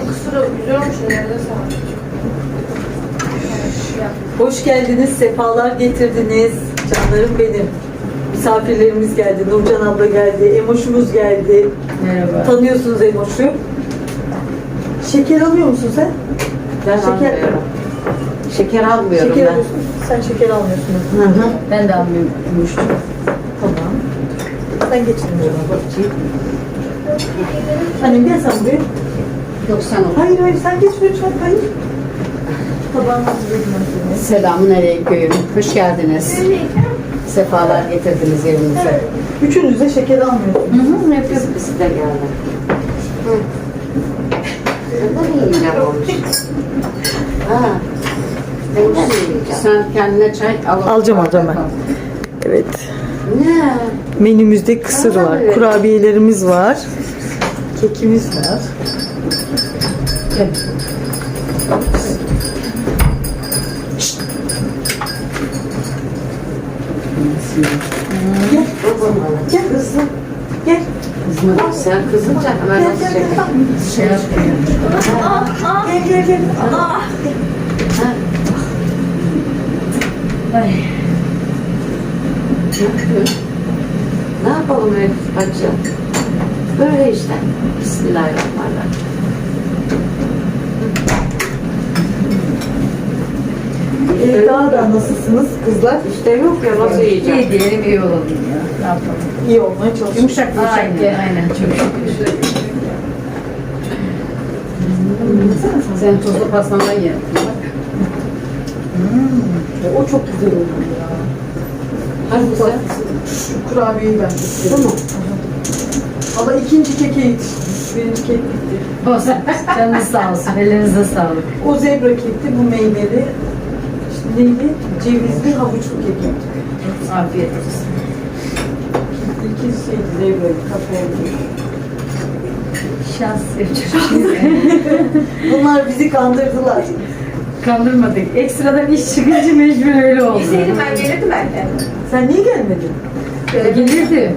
Kısırı güzel olmuş. Sağ Hoş geldiniz, sefalar getirdiniz. Canlarım benim. Misafirlerimiz geldi. Nurcan abla geldi. Emoşumuz geldi. Merhaba. Tanıyorsunuz Emoş'u. Şeker alıyor musun sen? Ben Şeker- almıyorum. Şeker almıyorum Şeker ben. alıyorsun. Sen şeker almıyorsun. Hı hı. Ben de almıyorum. Tamam. Sen geç Nurcan abla. Annem gel sen buraya. 90 oldu. Hayır hayır sen geç lütfen. Hayır. Tabağınızı verin. Selamun aleyküm. Hoş geldiniz. Sefalar getirdiniz evimize. Üçünüz de şeker almıyorsunuz. Hı hı, yapıyoruz. Biz de geldi. Hı. Ben de yiyeceğim olmuş. Ha. Ben de yiyeceğim. Sen kendine çay al. Alacağım, alacağım ben. Evet. Ne? Menümüzde kısır var, kurabiyelerimiz var, kekimiz var. Gel. Gel, gel hızlı. Gel. Da Sen kızınca hemen nasıl şey. Gel, gel, gel. Ay. Ne yapıyorsun? Ne yapalım Elif bacı? Böyle işte. Bismillahirrahmanirrahim. Ee, daha da nasılsınız kızlar? İşte yok ya nasıl yiyeceğim? İyi diyelim iyi olalım ya. Ne yapalım? İyi olmaya çalışıyoruz. Yumuşak yumuşak. Aynen. Aynen. Çok şükür. Sen tuzlu pastandan ye. O çok güzel oldu ya. Hangisi? Şu kurabiyeyi ben istedim. Mu? Ama ikinci keke yetişti. Birinci kek bitti. Olsun. Canınız sağ olsun. Elinize sağlık. O zebra kekti, bu meyveli. Neydi? Cevizli havuçlu kek yaptık. Afiyet olsun. İlki şeydi zebra, kafaydı. Şans yapacak. Bunlar bizi kandırdılar. Kandırmadık. Ekstradan iş çıkınca mecbur öyle oldu. Bilseydim ben gelirdim belki. Sen niye gelmedin? Gelirdi.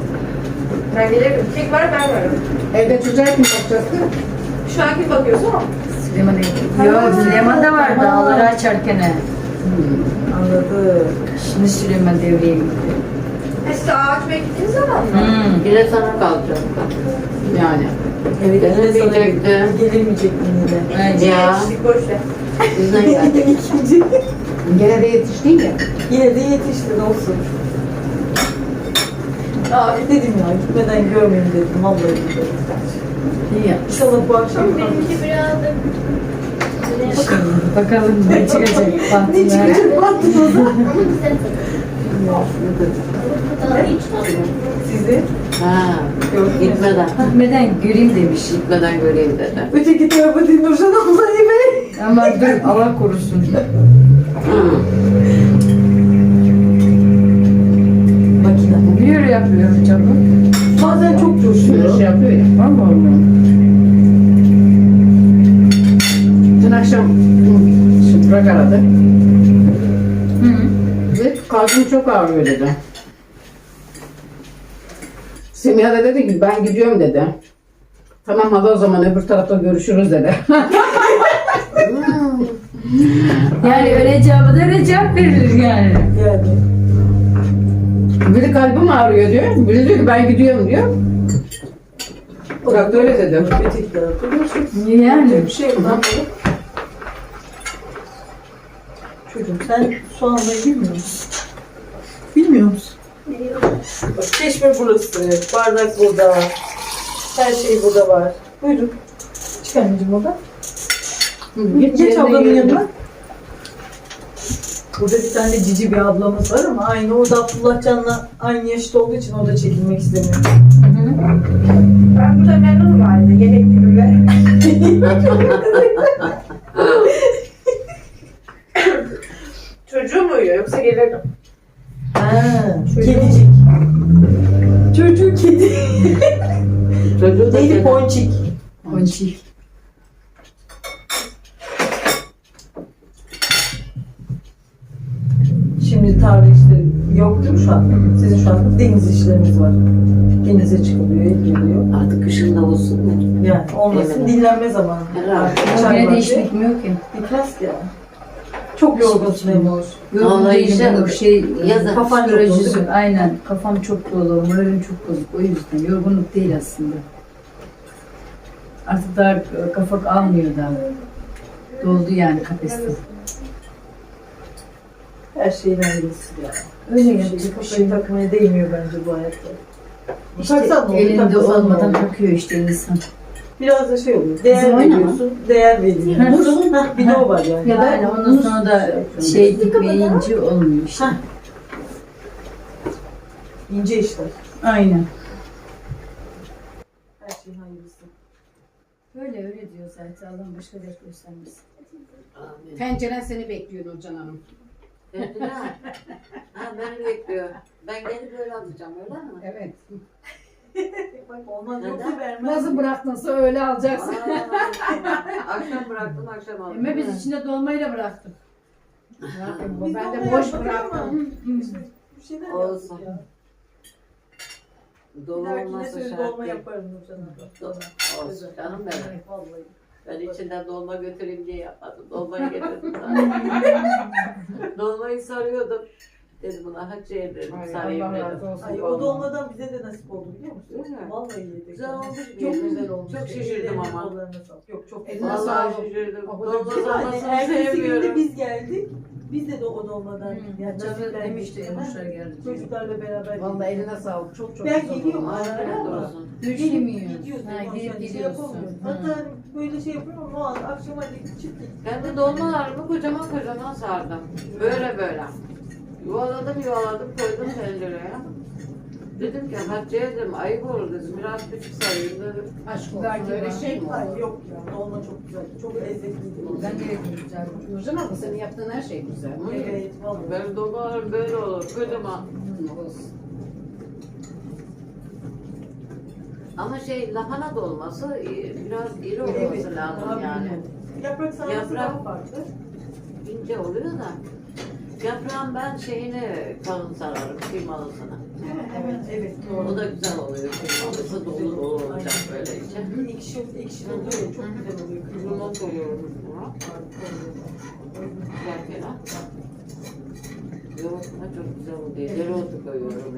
Ben gelirdim. Tek var ben varım. Evde çocuğa kim bakacaktı? Şu an kim bakıyorsa o. Süleyman Eylül. Yok Süleyman da vardı dağları açarken. he. Anladım. Şimdi Süleyman devreye gitti. Siz ağaç beklediğiniz zaman mı? Hmm. Yine sana kalacak. Yani. Evet, Gelemeyecektim. gelemeyecek yine. Bence Ya. Geçtik boş ver. Bizden geldik. İkinci. Gene de yetiştin ya. Yine de yetiştin olsun. Aa, dedim ya gitmeden görmeyeyim dedim. Vallahi dedim. İyi ya. İnşallah bu akşam Benimki biraz da... Bakalım ne çıkacak. ne çıkacak baktınız. Sizi Ha. Gitmeden. Gitmeden göreyim demiş. Gitmeden göreyim dedi. Öteki tarafa değil Nurcan ablayı be. Ama dur Allah korusun. Makine. Niye öyle yapıyor canım? Bazen çok coşuyor. Şey yapıyor ya. Var mı? Akşam Şıprak aradı. Hı. Ve kalbim çok ağrıyor dedi. Semiha da dedi ki ben gidiyorum dedi. Tamam hadi o zaman öbür tarafta görüşürüz dedi. yani öyle cevabı da öyle cevap verilir yani. Yani. Biri kalbim ağrıyor diyor. Biri diyor ki ben gidiyorum diyor. Bırak da öyle görüşürüz. Yani. Bir şey yok. Sen soğanları bilmiyor musun? Bilmiyor musun? Bak, çeşme burası, bardak burada, her şey burada var. Buyurun. Çık anneciğim oradan. Geç, geç ablanın yanına. Burada bir tane cici bir ablamız var ama aynı o da Abdullah Can'la aynı yaşta olduğu için o da çekilmek istemiyor. Ben burada memnunum halde. Yemek günümde. Çocuğu mu uyuyor yoksa gelirim? Ha, kedicik. Çocuğu kedi. Çocuğu da Neydi ponçik. Ponçik. Şimdi tarih işte yok değil mi şu anda? Sizin şu anda deniz işleriniz var. Denize çıkılıyor, ediliyor. Artık kışın da olsun? Yani olmasın Evet. dinlenme zamanı. Herhalde. Çay Yine de vakti. iş bitmiyor ki. Bitmez ki yani. Çok yorgunsun Emoş. Yorgun Vallahi değilim. işte Yok şey, yazın kafan çok dolu psikolojisi- mi? Aynen. Kafam çok dolu. Moralim çok bozuk. O yüzden. Yorgunluk değil aslında. Artık daha e, kafa almıyor daha. Doldu yani kapasite. Her şeyin ayrısı ya. Öyle yapacak bir kafayı şey yok. takmaya değmiyor bence bu hayatta. İşte Taksan ne olur, elinde takmasan ne olmadan olur? takıyor işte insan. Biraz da şey oluyor. Değer Zaman veriyorsun, değer veriyorsun. Hah, bir de o var yani. Ya da yani ondan sonra da şey dikmeyince olmuyor işte. Hah. İnce işler. Aynen. Her şeyin hayırlısı. Öyle öyle diyor zaten. Allah'ın başka dert göstermesin. Amin. Penceren seni bekliyor Nurcan Hanım. Dediler. Ha beni bekliyor. Ben gelip böyle alacağım öyle mi? Evet. Bak olmaz yoksa vermez. Nasıl bıraktınsa öyle alacaksın. Akşam bıraktım akşam aldım. Ama biz içinde dolmayı da bıraktık. Ne yapayım Biz? Ben de onu boş bıraktım. Bir şeyler Olsun. yaptık ya. Bir Dolu dahakine olmazsa dolma değil. yaparım Olsun canım benim. Vallahi. Ben içinden dolma götüreyim diye yapmadım. Dolmayı getirdim. Dolmayı sarıyordum. Dedim buna Hatice'ye dedim Ay, sarayım Allah razı dedim. olsun. Ay o dolmadan bize de nasip oldu biliyor musun? Değil mi? Vallahi yedik. Güzel olmuş Çok güzel olmuş. Çok şaşırdım ama. kollarına sağlık. Yok çok Eline güzel. sağlık. Vallahi şaşırdım. O kadar Dolma güzel. Yani ertesi günde sevmiyorum. biz geldik. Biz de, de o dolmadan Hı, yani Cadı nasiplendik. demişti, Emoşlar geldi. Çocuklarla beraber. Vallahi eline sağlık. Çok çok Ben güzel geliyorum oldu. ara ara ama. olsun. Gidiyoruz. Ha, Ha, gidip şey. Hı. Hatta hani böyle şey yapıyorum ama o an akşam hadi çıktık. Ben de dolmalarımı kocaman kocaman sardım. Böyle böyle. Yuvaladım yuvaladım koydum tencereye. Dedim ki Hatice'ye dedim ayıp olur dedim. Biraz küçük sarayım dedim. Aşk olsun. Belki Öyle var. şey mi olur? yok ya dolma çok güzel. Çok lezzetliydi. Ben de yedim güzel. Nurcan abla senin yaptığın her şey güzel. Evet vallahi. Benim dolmalarım böyle olur kocaman. Hı, olsun. Ama şey lahana dolması e, biraz iri olması Evet, lazım daha yani. Yaprak sarması Yaprak. daha farklı. İnce oluyor da. Yaprağın ben şeyini kalın sararım kıymalısını. Evet, evet O doğru. da güzel oluyor kıymalısı dolu dolu olacak böyle içe. Ekşi, ekşi oluyor çok güzel oluyor. Limon koyuyorum. Harika oluyor. Yerken Yoğurtuna çok güzel oluyor. Dereotu koyuyorum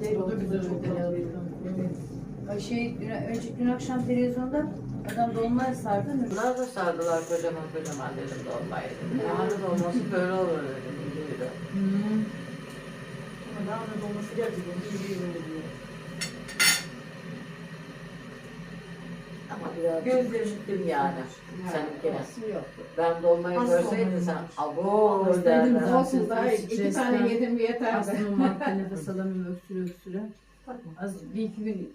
içine. O da güzel oluyor. Evet. Ay şey, dün, önceki dün akşam televizyonda adam dolmayı sardı. Bunlar da sardılar kocaman kocaman dedim dolmayı. Lahana dolması böyle olur dedim. Hmm. Ama lahana dolması gerçekten iyi bir. Ama biraz Gözlerim küçüktüm yani. Seninkine. Nasıl yok. Ben dolmayı görseydin sen abo derdin. Olsun daha iki tane yedim yeter. Astımım vardı, nefes alamıyorum öksüre öksüre. Az bir iki gün,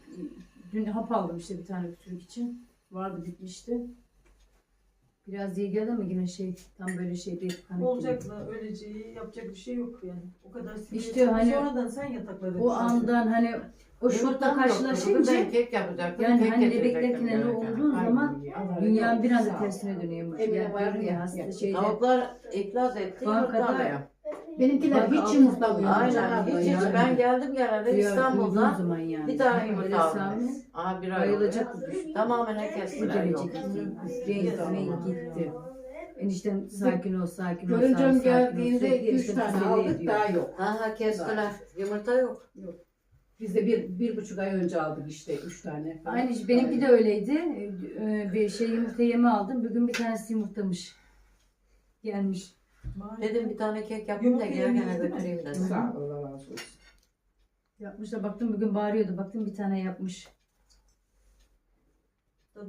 dün hap aldım işte bir tane öksürük için. Vardı bitmişti. Biraz iyi geldi ama yine şey, tam böyle şey değil. panik Olacak mı? Öleceği yapacak bir şey yok yani. O kadar sinir. İşte hani Sonradan sen yataklara O andan hani o şokla karşılaşınca kek yapacaktım. yani kek hani getirecektim bebeklerken ne Ay, zaman razı bir anda tersine dönüyormuş. Emine Yani var ya ya, hasta ya. şeyde. Tavuklar iflas etti. Bankada- yumurtlamıyor. Benimkiler Bak, hiç altı- yumurtlamıyor. Aynen. Hiç hiç. Ben geldim geleli Duyar, duyduğun İstanbul'da zaman yani. bir tane yumurta aldım. Aha bir ay Bayılacak düşün. Tamamen Bu kestiler yok. gitti. Renk gitti. Eniştem sakin ol sakin ol. Görüncem geldiğinde sürekli 2-3 eniştem tane aldık daha yok. Aha kestiler. Yumurta yok. Biz de bir, bir buçuk ay önce aldık işte üç tane. falan. Aynı şey, benimki de öyleydi. Ee, Bir şey yumurta yeme aldım. Bugün bir tanesi yumurtamış. Gelmiş. Dedim bir tane kek yapayım da Yumurta gelirken yemeyiz değil mi? götüreyim dedim. Sağ ol Allah razı olsun. Yapmış da baktım bugün bağırıyordu. Baktım bir tane yapmış.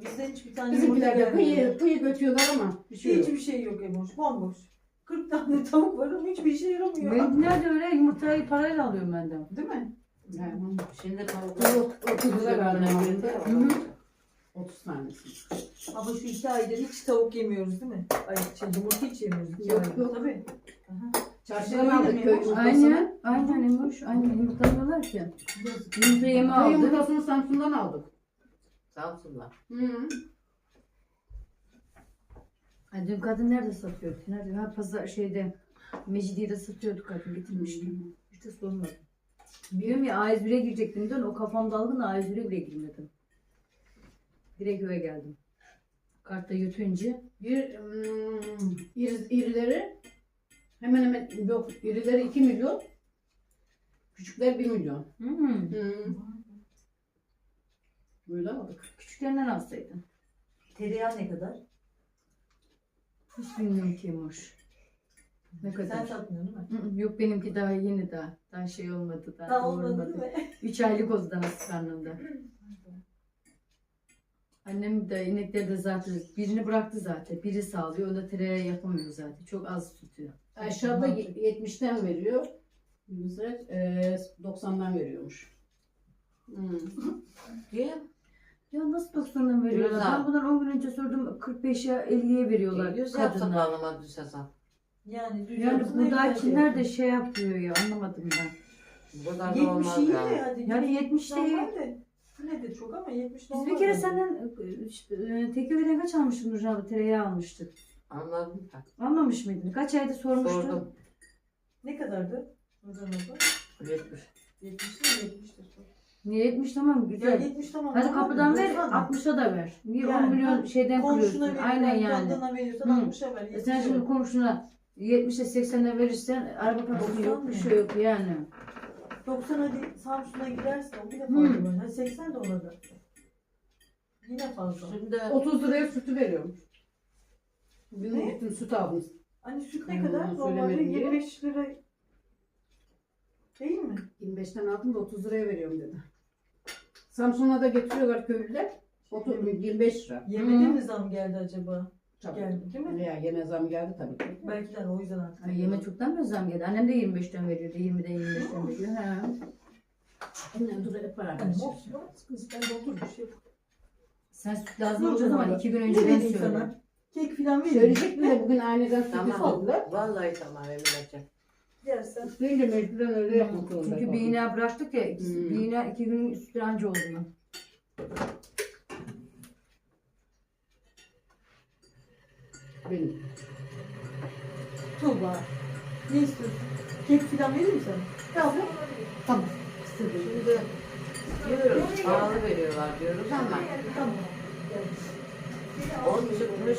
Bizde hiçbir tane Bizimkiler de yumurta kıyı, gelmiyor. kıyı götürüyorlar ama bir şey yok. Hiçbir şey yok Emoş. Bomboş. 40 tane tavuk var ama hiçbir işe yaramıyor. Benimkiler de öyle yumurtayı parayla alıyorum benden. Değil mi? Yani, Şimdi tavuklar Yok, 30 lira verdim. Hı hı. 30 tanesi. Ama şu iki aydır hiç tavuk yemiyoruz değil mi? Ay şey, yumurta hiç yemiyoruz. iki Yok, aydır. yok. Tabii. Aha. Çarşıdan aldık köy yumurtasını. Aynen. Aynen Emoş. Aynen yumurtlamıyorlar ki. Yumurta yeme Köy aldık. yumurtasını Samsun'dan aldık. Samsun'da. Hı. Ay, dün kadın nerede satıyordu? Nerede? Ha pazar şeyde. Mecidiye'de satıyordu kadın getirmişti. Hiç de sormadım. Diyorum ya A101'e girecektim dön o kafam dalgın da A101'e bile girmedim. Direkt eve geldim. Kartta yutunca Bir ım, iri, irileri hemen hemen yok irileri 2 milyon. Küçükler 1 milyon. hmm, Böyle aldık. küçüklerinden alsaydın. Tereyağı ne kadar? Hiç bilmiyorum ki Emoş. Ne kadar? Sen satmıyorsun değil mi? Hı hı, Yok benimki daha yeni daha. Daha şey olmadı daha. Daha olmadı değil mi? Üç aylık oldu daha nasıl karnımda. Annem de inekleri de zaten birini bıraktı zaten. Biri sağlıyor. O da tereyağı yapamıyor zaten. Çok az tutuyor. Aşağıda 70'ten veriyor. Bize e, 90'dan veriyormuş. Hmm. Niye? Ya nasıl 90'dan veriyorlar? Güzel. Ben bundan 10 gün önce sordum 45'e 50'ye veriyorlar Yüz yapsa kadına. bağlama düz hesap. Yani Yani ne buradakiler de şey yapıyor ya anlamadım ben. Bu kadar da 70 olmaz iyi de yani. hadi. Yani 70 değil. normal de. Yine de çok ama 70 Biz normal. bir kere senden e, işte, e, Tekke'den kaç almıştın Nurcan abla? Tereyağı almıştık. Anladım ben. Almamış mıydın? Kaç ayda sormuştun? Sordum. Ne kadardı? Zaman da. 70. 70 mi 70'tir. Niye 70 tamam Ya güzel. 70 tamam. Hadi kapıdan ver, 90 da. 60'a da ver. Niye Yani, 10 milyon ha, şeyden Komşuna kırıyorsun? Aynen yani. kendine veriyorsan Hı. 60'a ver. E sen 70'e şimdi komşuna 70'e 80'e verirsen araba parası 90 yok, bir şey yok yani. 90 hadi Samsun'a gidersin o bile fazla var. Hadi 80 de olabilir. Yine fazla. Şimdi 30 liraya sütü veriyormuş. Bugün Ne? gittim süt aldım. Hani süt ne Ben kadar? bunu Normalde söylemedim diye. 25 lira değil mi? 25'ten aldım da 30 liraya veriyorum dedi. Samsun'a da getiriyorlar köylüler. 30, 25 lira. Yemede Hı. mi zam geldi acaba? Tabii. Geldi değil mi? Ya yeme zam geldi tabii ki. Belki de o yüzden artık. Ay, yeme çoktan mı zam geldi? Annem de 25'ten veriyordu, 20'den 25'ten veriyor. Ha. Annem dur hep beraber. Hani içiyoruz. olsun, kız ben de oturmuş. Sen süt lazım olduğu zaman 2 gün Ne önceden vereyim söyle. sana? Kek filan vereyim. Söyleyecektim de bugün aniden sütü tamam. sordular. Vallahi tamam Emine'ciğim. Yersen. Deyince mecburen öyle yapmak zorunda Çünkü kaldım. bir iğne bıraktık ya, Hmm. bir iğne 2 gün üstü anca oluyor. Benim. Tuğba. Ne istiyorsun? Kek filan vereyim mi sana? Tamam. Şimdi diyoruz pahalı veriyorlar diyoruz ama Tamam. 10 çıkmış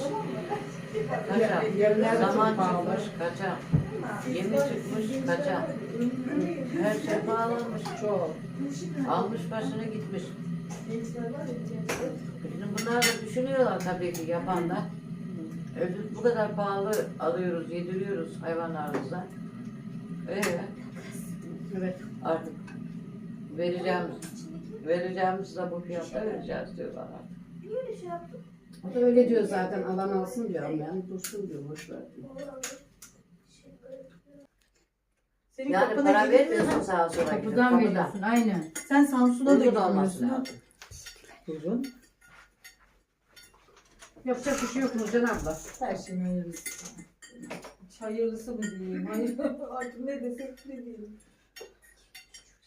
kaça? Yerler de çok Zaman pahalı. çıkmış kaça? Yemi çıkmış kaça? Her şey pahalanmış. Çok. Almış başını gitmiş. Şimdi bunlar da düşünüyorlar tabii ki yapan da. E, biz bu kadar pahalı alıyoruz, yediriyoruz hayvanlarımıza. Ee, Evet. artık vereceğimiz, vereceğimiz size bu fiyatta vereceğiz diyorlar artık. O da öyle diyor zaten alan alsın diyor ben dursun diyor boş ver diyor. Senin Yani kapına para gelip vermiyorsun sağa sola. gidip, Kapıdan veriyorsun, aynen. Sen Samsun'a da Uygun olması gitmiyorsun. lazım. Buyurun. Yapacak bir şey yok Nurcan abla. Her şeyin hayırlısı. Hayırlısı mı diyeyim? Hayır. Artık ne desek ne diyeyim.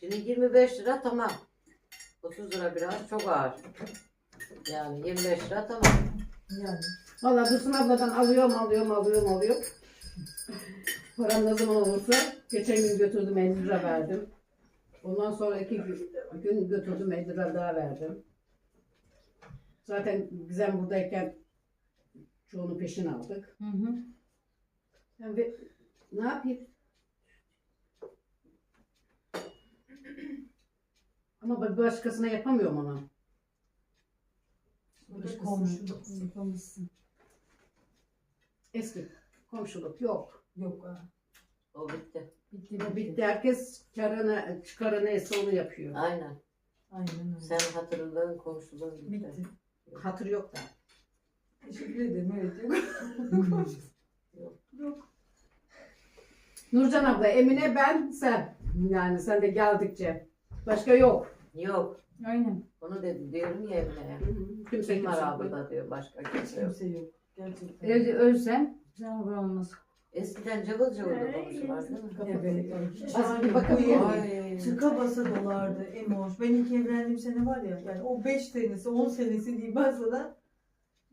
Şimdi 25 lira tamam. 30 lira biraz çok ağır. Yani 25 lira tamam. Yani. Valla Dursun abladan alıyorum alıyorum alıyorum alıyorum. Param ne zaman olursa geçen gün götürdüm 50 lira verdim. Ondan sonra iki gün, gün götürdüm 50 lira daha verdim. Zaten Gizem buradayken çoğunu peşin aldık. Hı hı. Ben bir, ne yapayım? Ama bir başkasına yapamıyorum onu. Burada komşuluk. Yapamazsın. Eski komşuluk yok. Yok ha. O bitti. Bitti, O bitti. Herkes çıkarına, çıkarı neyse onu yapıyor. Aynen. Aynen öyle. Sen hatırındığın komşuların bitti. Bitti. Hatır yok da. Teşekkür ederim. Evet yok. yok. Nurcan abla, Emine ben, sen. Yani sen de geldikçe. Başka yok. Yok. Aynen. Onu dedi diyorum ya Emine'ye. Kimse Kim var kimse. abla diyor başka kimse yok. Kimse yok. Gerçekten. Evde ölsen sen haber olmaz. Eskiden cıvıl cıvıldı komşular değil mi? Evet. Az bir Ay. Tıka basa dolardı Emoş. Ben ilk evlendiğim sene var ya yani o 5 senesi 10 senesi diyeyim ben sana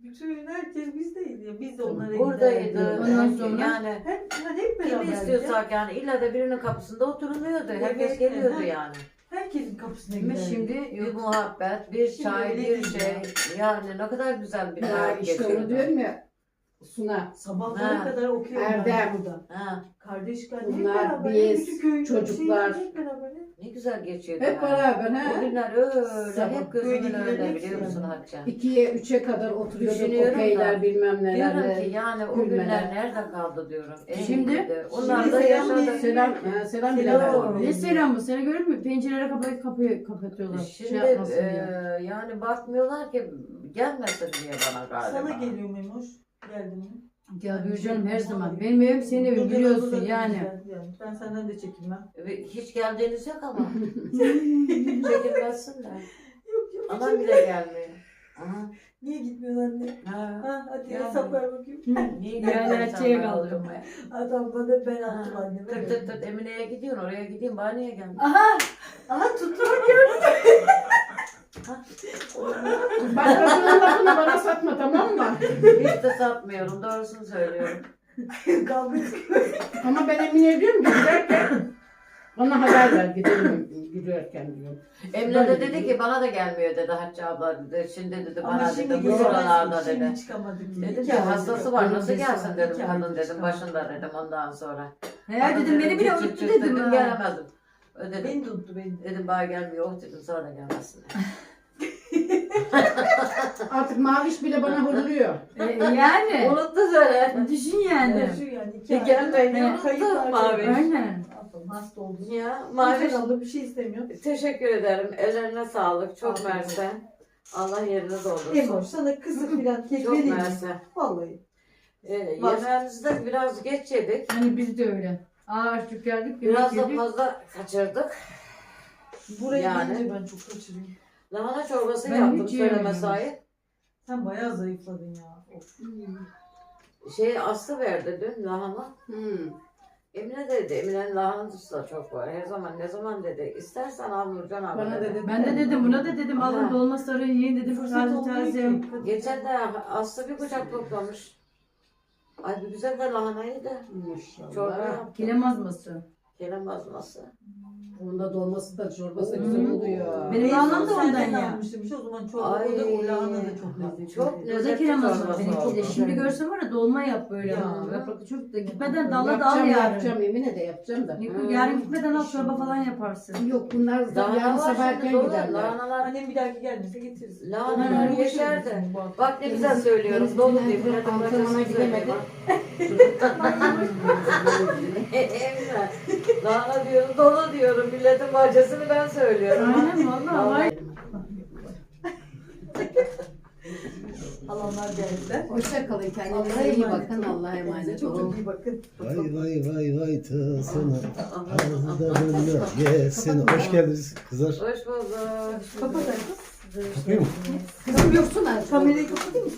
Bütün herkes bizdeydi ya. Biz de onlara Buradaydı. giderdik. Ondan sonra- yani Hep, hani hep beraber. kim istiyorsak yani illa da birinin kapısında oturuluyordu. Herkes Evet, geliyordu evet. yani. Herkesin kapısına Ama giderdik. şimdi Bir yok. muhabbet, bir Şimdi çay, öyle bir değil şey. ya. Yani ne kadar güzel bir Ha, hayat işte onu geçiyordu. diyorum ya. Suna. Sabahlara Ha. kadar okuyorum Erdem. burada. Ha, Kardeş kardeş Bunlar, hep beraber. biz, bütün çocuklar. hep beraber. Ne güzel geçiyordu. Hep beraber O ha. günler öyle Sabah hep gözümün böyle önünde biliyor musun. Hatice? İkiye, üçe kadar oturuyorduk. Düşünüyorum Okeyler da. bilmem Diyorum neler. ki yani o gülmeler. günler nerede kaldı diyorum. En Şimdi- iyiydi. onlar Şimdi da selam yaşadı. Selam, ha, selam bile Selam. Ne selamı? Seni görür mü? Pencerelere kapıyı, kapıyı kapatıyorlar. Şimdi şey yapmasın e, diye. yani bakmıyorlar ki gelmesin diye bana galiba. Sana geliyor Memoş. Geldin mi? Geliyor canım her zaman. Benim evim senin evin biliyorsun yani. Yani. Ben senden de çekinmem. Ve Hiç geldiğiniz yok ama. Çekilmezsin de. Yok yok. Anam bile gelmiyor. Aha. Niye gitmiyorsun anne? Ha. Ha, hadi Yani. hesap ver bakayım. Niye Yani gelmiyorsun Hatice'ye sen bana kaldı. oturmaya? Adam bana ben attım anneme. Tık tık tık Emine'ye gidiyorsun oraya gideyim bana niye gelmiyorsun? Aha! Aha tuttum. Başkasının lafını bana satma tamam mı? Hiç de satmıyorum doğrusunu söylüyorum. Kavga çıkıyor. Ama ben Emine'ye diyorum ki giderken bana haber ver gidelim giderken diyorum. Emine de dedi ki bana da gelmiyor dedi Hatice abla dedi. Şimdi dedi Ama bana şimdi dedi bu gelemezsin. sıralarda dedi. Şimdi çıkamadık. Dedim İki ki ay hastası var nasıl gelsin sonra dedim iki ay kadın dedim çıkamadık. başında dedim ondan sonra. He Kadın dedim beni bile çıt çıt unuttu çıt dedim. Gelemedim. Ödedim. Beni tuttu beni. Dedim bana gelmiyor oh dedim sonra gelmesin. Artık Maviş bile bana hırlıyor. E, yani. Unuttu söyle. Düşün yani. Şu yani iki E, ay. gelmeyin, Ben unuttu kayıp var. Mavi. Aynen. Yapalım, Hasta oldum. Ya Mavi Maviş aldı bir şey istemiyor. teşekkür ederim. Ellerine sağlık. Çok Afiyet mersi. Allah yerini doldursun. Emoş sana kısır filan kek Çok vereyim. mi? mersi. Vallahi. Ee, Bak. yemeğimizi de biraz geç yedik. Hani biz de öyle. Ağır tük geldik. Biraz da yedik. fazla kaçırdık. Buraya Yani. gelince ben çok kaçırıyorum. Lahana çorbası Ben yaptım hiç söyleme yiyemiyorum. sahip. Sen bayağı zayıfladın ya. Of. Şey Aslı verdi dün lahana. Hmm. Emine dedi, Emine'nin lahanası da çok var. Her zaman ne zaman dedi, istersen al Nurcan abi. Bana dedi. Ben de dedim buna da dedim alın Ha. dolma sarı yiyin dedim. Fırsat Taze olmuyor taze. ki. Geçen de Aslı bir kucak toplamış. Ay bir güzel de lahanayı da çorba Maşallah. yaptım. Kilem azması. Kelem Onda dolması da çorbası da Hmm. güzel oluyor. Benim En son lahanam da ondan senden ya. almıştım. İşte o zaman çorba Ay. o da o lahana da çok lezzetli. Çok lezzetli çorbası Benimki de. oldu. Şimdi görsem var ya dolma yap böyle. Ya. Yapraklı çocuk da gitmeden dalla dal yapacağım, yarın. yapacağım Emine de yapacağım da. Niko, Yarın gitmeden al çorba falan yaparsın. Yok bunlar da Lahana yarın sabah erken giderler. Lahanalar. Annem bir dahaki gelmese getiririz. Lahanalar yeşerdi. Bu hafta. Bak ne güzel söylüyorum. Deniz Dolu diye. Milletin antrenmana bacasını gidemedi. Emre. Lahana diyorum, dolu diyorum. Milletin bahçesini ben söylüyorum. Aynen valla. Vay. Halamlar geldiler. Hoşça kalın kendinize iyi bakın. Allah'a emanet Çok olun. çok iyi bakın. Vay vay vay vay tılsını Ağzı da böyle yesin Hoş geldiniz kızlar Hoş bulduk. Kapat artık. Kapıyı mı? Kızım yoksun artık. Kamerayı kapatayım mı?